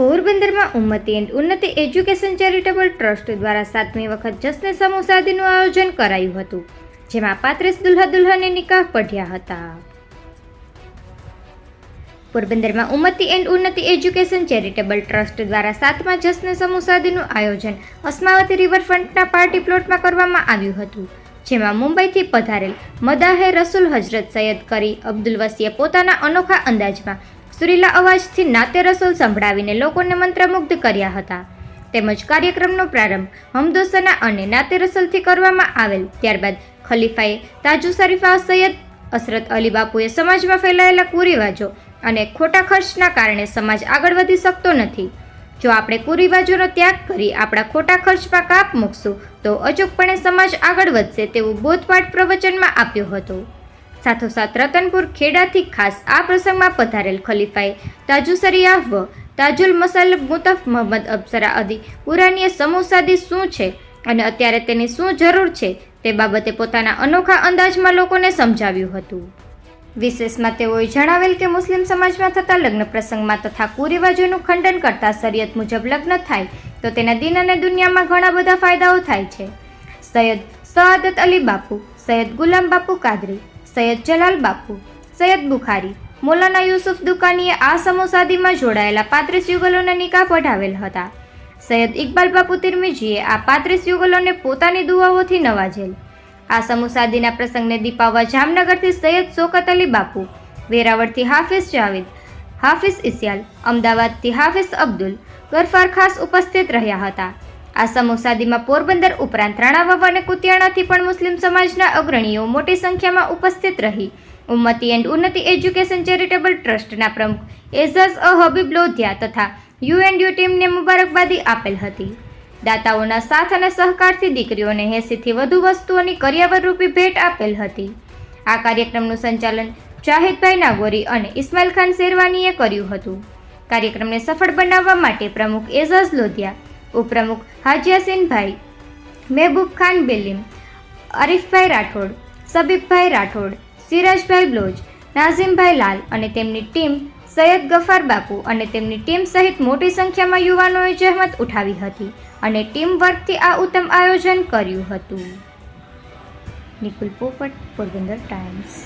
પોરબંદરમાં ઉન્નતિ and Unnati education charitable trust દ્વારા સાતમી વખત જશ્ન સમૂહ શાદીનું આયોજન કરાયું હતું, જેમાં પાંત્રીસ દુલ્હા દુલ્હનને નિકાહ પઢ્યા હતા. પોરબંદરમાં ઉન્નતિ and Unnati education charitable trust દ્વારા સાતમા જશ્ન સમૂહ શાદીનું આયોજન અસ્માવતી રિવરફ્રન્ટના પાર્ટી પ્લોટમાં કરવામાં આવ્યું હતું, જેમાં મુંબઈથી પધારેલ મદાહે રસુલ હજરત સૈયદ કરી અબ્દુલ વસીએ પોતાના અનોખા અંદાજમાં સુરીલા અવાજથી નાતે રસોલ સંભળાવીને લોકોને મંત્રમુગ્ધ કર્યા હતા. તેમજ કાર્યક્રમનો પ્રારંભ હમદોસના અને નાતે રસુલથી કરવામાં આવેલ. ત્યારબાદ ખલીફાએ તાજુ શરીફા સૈયદ અસરત અલી બાપુએ સમાજમાં ફેલાયેલા કુરિવાજો અને ખોટા ખર્ચના કારણે સમાજ આગળ વધી શકતો નથી. જો આપણે કુરિવાજોનો ત્યાગ કરી આપણા ખોટા ખર્ચમાં કાપ મૂકશું, તો અચૂકપણે સમાજ આગળ વધશે તેવું બોધપાઠ પ્રવચનમાં આપ્યું હતો. સાથોસાથ રતનપુર ખેડાથી ખાસ આ પ્રસંગમાં પધારેલ ખલીફાએ તાજુ સરિયાહ વ તાજુલ મસલ મુતફ મોહમ્મદ અબ્સરા અદી પુરાનીય સમૂહસાદી શું છે અને અત્યારે તેની શું જરૂર છે તે બાબતે પોતાના અનોખા અંદાજમાં લોકોને સમજાવ્યું હતું. વિશેષમાં તેઓએ જણાવેલ કે મુસ્લિમ સમાજમાં થતા લગ્ન પ્રસંગમાં તથા કુરિવાજોનું ખંડન કરતા શરિયત મુજબ લગ્ન થાય તો તેના દિન અને દુનિયામાં ઘણા બધા ફાયદાઓ થાય છે. સૈયદ સઆદત અલી બાપુ, સૈયદ ગુલામ બાપુ કાદરી સૈયદ જલાલ બાપુ, સૈયદ બુખારી, મૌલાના યુસુફ દુકાનીએ આ સમોસાદીમાં જોડાયેલા પાંત્રીસ યુગલોના નિકાહ પઢાવેલ હતા. સૈયદ ઇકબાલ બાપુ તિરમીજીએ આ પાંત્રીસ યુગલોને પોતાની દુઆઓથી નવાજેલ. આ સમોસાદીના પ્રસંગને દીપાવવા જામનગરથી સૈયદ શોકત અલી બાપુ, વેરાવળથી હાફિઝ જાવેદ, હાફિઝ ઇસિયાલ, અમદાવાદથી હાફિઝ અબ્દુલ, ગરફાર ખાસ ઉપસ્થિત રહ્યા હતા. આ સમૂહસાદીમાં પોરબંદર ઉપરાંત રાણાવાવ અને કુતિયાણાથી પણ મુસ્લિમ સમાજના અગ્રણીઓ મોટી સંખ્યામાં ઉપસ્થિત રહી. Ummati and Unnati education charitable ટ્રસ્ટના પ્રમુખ એઝાઝ અ હબીબ લોધિયા તથા યુએનડ્યુ ટીમને મુબારકબાદી આપેલ હતી. દાતાઓના સાથ અને સહકારથી દીકરીઓને એંસીથી વધુ વસ્તુઓની કરિયાવરરૂપી ભેટ આપેલ હતી. આ કાર્યક્રમનું સંચાલન જાહિદભાઈ નાગોરી અને ઇસ્માઇલ ખાન શેરવાનીએ કર્યું હતું. કાર્યક્રમને સફળ બનાવવા માટે પ્રમુખ એઝાઝ લોધિયા ઉપપ્રમુખ હાજિયાસીનભાઈ મહેબૂબ ખાન બેલીમ, અરીફભાઈ રાઠોડ, સબીબભાઈ રાઠોડ, સિરાજભાઈ બ્લોજ, નાઝીમભાઈ લાલ અને તેમની ટીમ સૈયદ ગફાર બાપુ અને તેમની ટીમ સહિત મોટી સંખ્યામાં યુવાનોએ જહેમત ઉઠાવી હતી અને ટીમ વર્કથી આ ઉત્તમ આયોજન કર્યું હતું. નિકુલ પોપટ, પોરબંદર ટાઈમ્સ.